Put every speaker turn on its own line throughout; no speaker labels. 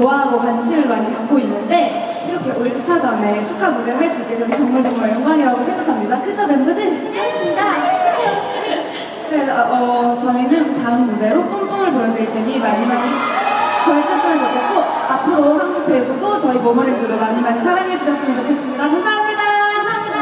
좋아하고 관심을 많이 갖고 있는데 이렇게 올스타전에 축하 무대를 할 수 있게 돼서 정말 정말 영광이라고 생각합니다. 그죠, 멤버들? 그렇습니다. 네, 어, 어, 저희는 다음 무대로 뿜뿜을 보여드릴 테니 많이 많이 좋아해주셨으면 좋겠고 앞으로 한국 배구도 저희 모모랜드도 많이 많이 사랑해 주셨으면 좋겠습니다. 감사합니다. 감사합니다.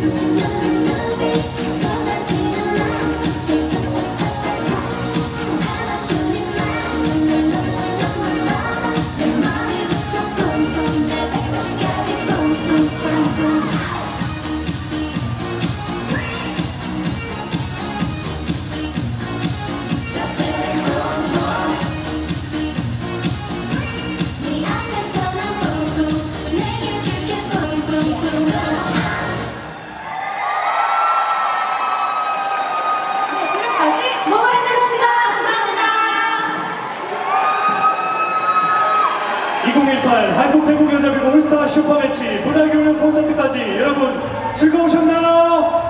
Thank you.
2018 한국 태국 여자비구 올스타 슈퍼매치 문화교육 콘서트까지 여러분 즐거우셨나요?